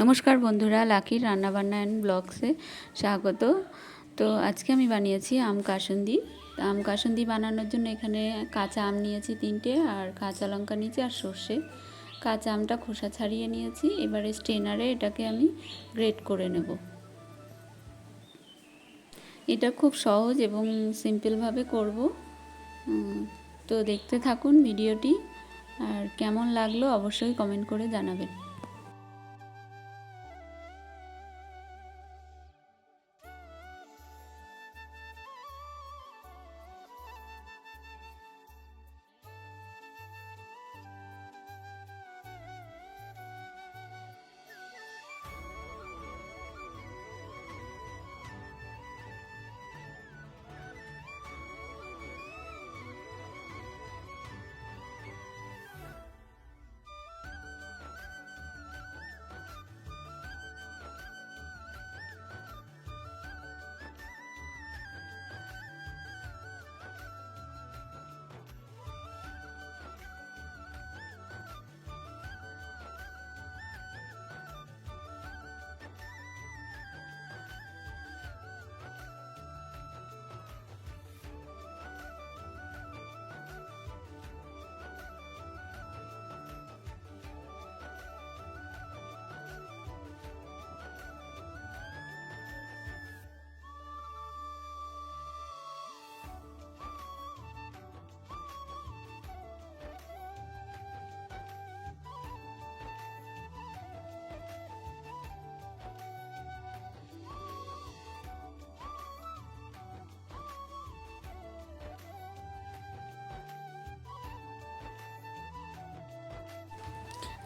নমস্কার বন্ধুরা, লাকির রান্নাবান্না অ্যান্ড ব্লগসে স্বাগত। তো আজকে আমি বানিয়েছি আম কাসুন্দি। আম কাসন্দি বানানোর জন্য এখানে কাঁচা আম নিয়েছি তিনটে আর কাঁচা লঙ্কা নিয়েছি আর সর্ষে। কাঁচা আমটা খোসা ছাড়িয়ে নিয়েছি, এবারে স্টেনারে এটাকে আমি গ্রেট করে নেব। এটা খুব সহজ এবং সিম্পলভাবে করব। তো দেখতে থাকুন ভিডিওটি, আর কেমন লাগল অবশ্যই কমেন্ট করে জানাবেন।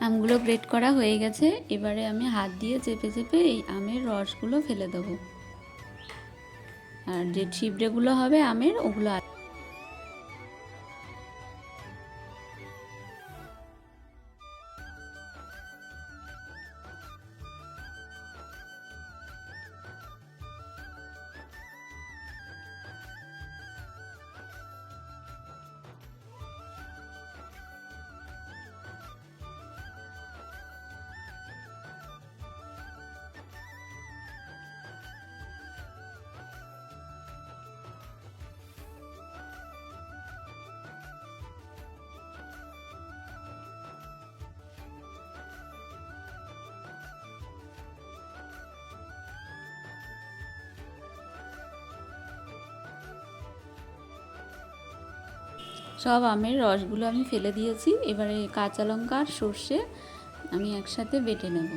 আমগুলো গ্রেট করা হয়ে গেছে, এবারে আমি হাত দিয়ে চেপে চেপে এই আমের রসগুলো ফেলে দেবো। আর যে ছিবড়েগুলো হবে আমের, ওগুলো সব আমের রসগুলো আমি ফেলে দিয়েছি। এবারে কাঁচা লঙ্কা আর সর্ষে আমি একসাথে বেটে নেব।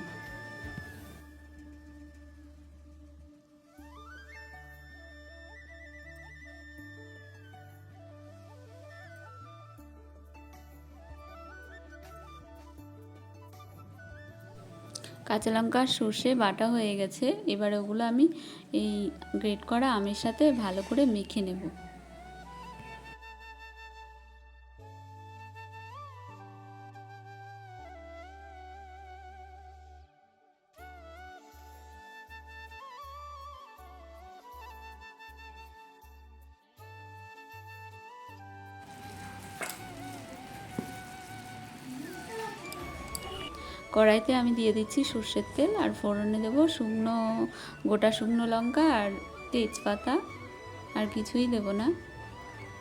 কাঁচা লঙ্কা আর সর্ষে বাটা হয়ে গেছে। এবারে ওগুলো আমি এই গ্রেট করা আমের সাথে ভালো করে মেখে নেব। কড়াইতে আমি দিয়ে দিচ্ছি সর্ষের তেল আর ফোড়নে দেবো শুকনো, গোটা শুকনো লঙ্কা আর তেজপাতা। আর কিছুই দেব না।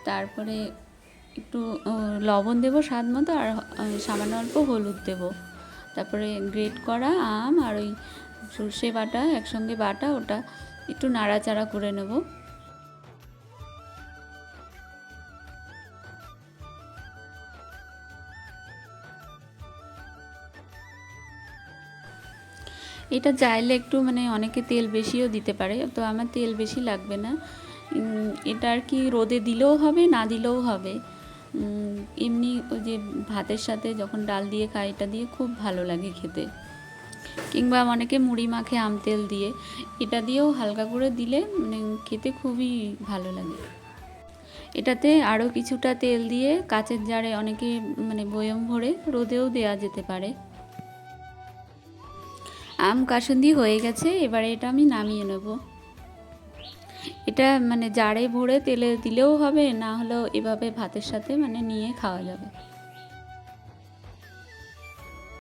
তারপরে একটু লবণ দেবো স্বাদ মতো আর সামান্য অল্প হলুদ দেবো। তারপরে গ্রেট করা আম আর ওই সর্ষে বাটা, একসঙ্গে বাটা, ওটা একটু নাড়াচাড়া করে নেব। এটা চাইলে একটু মানে অনেকে তেল বেশিও দিতে পারে, তো আমার তেল বেশি লাগবে না। এটা আর কি রোদে দিলেও হবে, না দিলেও হবে। এমনি ওই যে ভাতের সাথে যখন ডাল দিয়ে খাই, এটা দিয়ে খুব ভালো লাগে খেতে। কিংবা অনেকে মুড়ি মাখে আম তেল দিয়ে, এটা দিয়েও হালকা করে দিলে মানে খেতে খুবই ভালো লাগে। এটাতে আরও কিছুটা তেল দিয়ে কাচের জারে অনেকে মানে বয়ম ভরে রোদেও দেওয়া যেতে পারে। আম কাসুন্দি হয়ে গেছে, এবারে এটা আমি নামিয়ে নেব। এটা মানে জারে ভরে তেলে দিলেও হবে, না হলেও এভাবে ভাতের সাথে মানে নিয়ে খাওয়া যাবে।